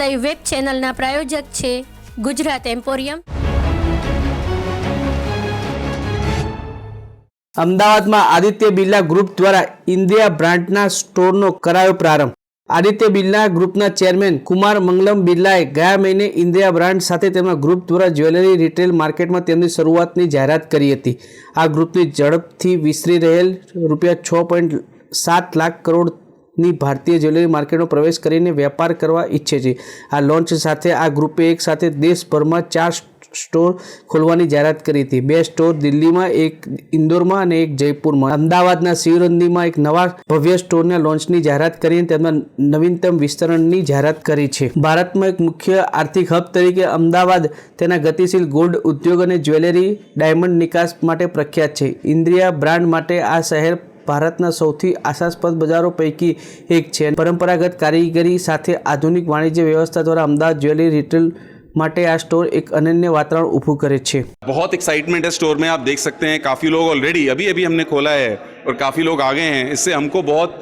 Live web ચેનલના પ્રાયોજક છે Gujarat emporium અમદાવાદમાં આદિત્ય બિરલા ગ્રુપ દ્વારા ઇન્ડિયા બ્રાન્ડના સ્ટોરનો કરાયો પ્રારંભ. આદિત્ય બિરલા ગ્રુપના ચેરમેન કુમાર મંગલમ બિરલાએ ગયા મહિને ઇન્ડિયા બ્રાન્ડ સાથે તેમના ગ્રુપ દ્વારા જ્વેલરી રિટેલ માર્કેટમાં તેમની શરૂઆતની જાહેરાત કરી હતી. આ ગ્રુપની ઝડપથી વિસ્તરી રહેલ રૂપિયા છ પોઈન્ટ સાત લાખ કરોડની ભારતીય જ્વેલરી માર્કેટમાં પ્રવેશ કરીને વેપાર કરવા ઈચ્છે છે. આ લોન્ચ સાથે આ ગ્રુપે એક સાથે દેશભરમાં ચાર સ્ટોર ખોલવાની જાહેરાત કરી હતી. બે સ્ટોર દિલ્હીમાં, એક ઇન્દોરમાં અને એક જયપુરમાં. અમદાવાદના શિવરંદીમાં એક નવા ભવ્ય સ્ટોરના લોન્ચની જાહેરાત કરીને તેમના નવીનતમ વિસ્તરણની જાહેરાત કરી છે. ભારતમાં એક મુખ્ય આર્થિક હબ તરીકે અમદાવાદ તેના ગતિશીલ ગોલ્ડ ઉદ્યોગ અને જ્વેલરી ડાયમંડ નિકાસ માટે પ્રખ્યાત છે. ઇન્દ્રિયા બ્રાન્ડ માટે આ શહેર ભારતના સૌથી આશાસ્પદ બજારો પૈકી એક છે પરંપરાગત કારીગરી સાથે આધુનિક વાણિજ્ય વ્યવસ્થા દ્વારા અમદાવાદ જ્વેલરી રિટેલ માટે આ સ્ટોર એક અનન્ય વાતાવરણ ઊભું કરે છે बहुत एक्साइटमेंट है स्टोर में आप देख सकते हैं काफ़ी लोग ऑलरेडी अभी अभी हमने खोला है और काफ़ी लोग आ गए हैं इससे हमको बहुत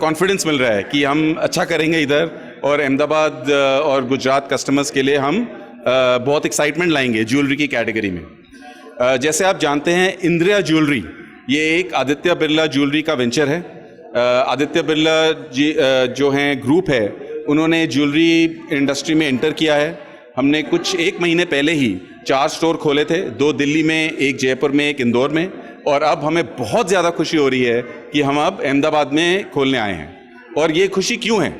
कॉन्फिडेंस मिल रहा है कि हम अच्छा करेंगे इधर और अहमदाबाद अ, और गुजरात कस्टमर्स के लिए हम अ, बहुत एक्साइटमेंट लाएंगे ज्वेलरी की कैटेगरी में अ, जैसे आप जानते हैं इंद्रिया ज्वेलरी ये एक आदित्य बिरला ज्वेलरी का वेंचर है। आदित्य बिरला जी जो हैं, ग्रुप है, उन्होंने ज्वेलरी इंडस्ट्री में एंटर किया है। हमने कुछ एक महीने पहले ही चार स्टोर खोले थे, दो दिल्ली में, एक जयपुर में, एक इंदौर में, और अब हमें बहुत ज़्यादा खुशी हो रही है कि हम अब अहमदाबाद में खोलने आए हैं। और ये खुशी क्यों है?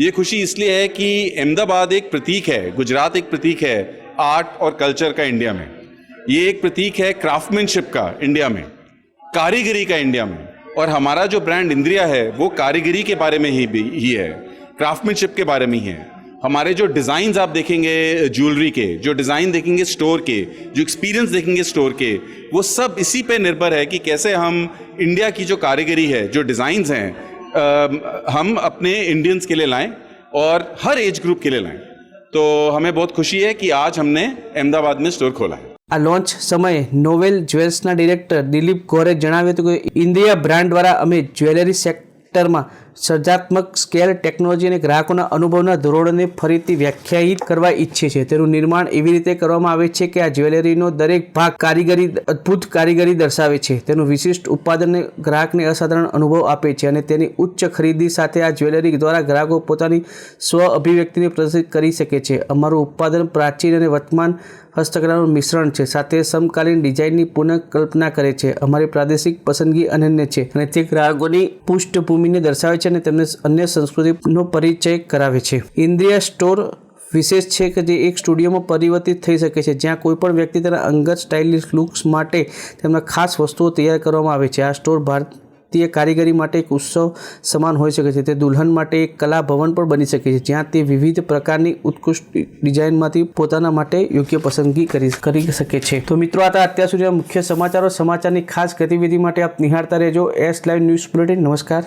ये खुशी इसलिए है कि अहमदाबाद एक प्रतीक है, गुजरात एक प्रतीक है, आर्ट और कल्चर का इंडिया में। ये एक प्रतीक है, क्राफ्टमैनशिप का इंडिया में। कारीगरी का इंडिया में। और हमारा जो ब्रांड इंद्रिया है, वो कारीगरी के बारे में ही भी, ही है। क्राफ्टमैनशिप के बारे में ही है। हमारे जो डिज़ाइंस आप देखेंगे, ज्वेलरी के, जो डिज़ाइन देखेंगे स्टोर के, जो एक्सपीरियंस देखेंगे स्टोर के, वो सब इसी पे निर्भर है कि कैसे हम इंडिया की जो कारीगरी है, जो डिज़ाइंस हैं हम अपने इंडियंस के लिए लाएँ और हर एज ग्रुप के लिए लाएँ। तो हमें बहुत खुशी है कि आज हमने अहमदाबाद में स्टोर खोला है। આ લોન્ચ સમયે નોવેલ જ્વેલ્સના ડિરેક્ટર દિલીપ ગોરે જણાવ્યું હતું કે ઇન્ડિયા બ્રાન્ડ દ્વારા અમે જ્વેલરી સેક્ટરમાં સર્જાત્મક સ્કેલ ટેકનોલોજી અને ગ્રાહકોના અનુભવના ધોરણોને ફરીથી વ્યાખ્યાયિત કરવા ઈચ્છે છે. તેનું નિર્માણ એવી રીતે કરવામાં આવે છે કે આ જ્વેલરીનો દરેક ભાગ કારીગરી, અદ્ભુત કારીગરી દર્શાવે છે. તેનું વિશિષ્ટ ઉત્પાદનને ગ્રાહકને અસાધારણ અનુભવ આપે છે અને તેની ઉચ્ચ ખરીદી સાથે આ જ્વેલરી દ્વારા ગ્રાહકો પોતાની સ્વ અભિવ્યક્તિને પ્રદર્શિત કરી શકે છે. અમારું ઉત્પાદન પ્રાચીન અને વર્તમાન હસ્તકલાનું મિશ્રણ છે, સાથે સમકાલીન ડિઝાઇનની પુનઃકલ્પના કરે છે. અમારી પ્રાદેશિક પસંદગી અનન્ય છે અને તે ગ્રાહકોની પૃષ્ઠભૂમિને દર્શાવે છે અને તેમને અન્ય સંસ્કૃતિનો પરિચય કરાવે છે. ઇન્દ્રિય સ્ટોર વિશેષ છે કે જે એક સ્ટુડિયોમાં પરિવર્તિત થઈ શકે છે, જ્યાં કોઈ પણ વ્યક્તિ તેના અંગત સ્ટાઇલિશ લુક્સ માટે તેમના ખાસ વસ્તુઓ તૈયાર કરવામાં આવે છે. આ સ્ટોર ભારતીય કારીગરી માટે એક ઉત્સવ સમાન હોઈ શકે છે. તે દુલ્હન માટે એક કલા ભવન પણ બની શકે છે, જ્યાં તે વિવિધ પ્રકારની ઉત્કૃષ્ટ ડિઝાઇનમાંથી પોતાના માટે યોગ્ય પસંદગી કરી કરી શકે છે. તો મિત્રો, આ અત્યાર સુધીના મુખ્ય સમાચારો. સમાચારની ખાસ ગતિવિધિ માટે આપ નિહાળતા રહેજો. એસ લાઈવ ન્યૂઝ બુલેટિન નમસ્કાર.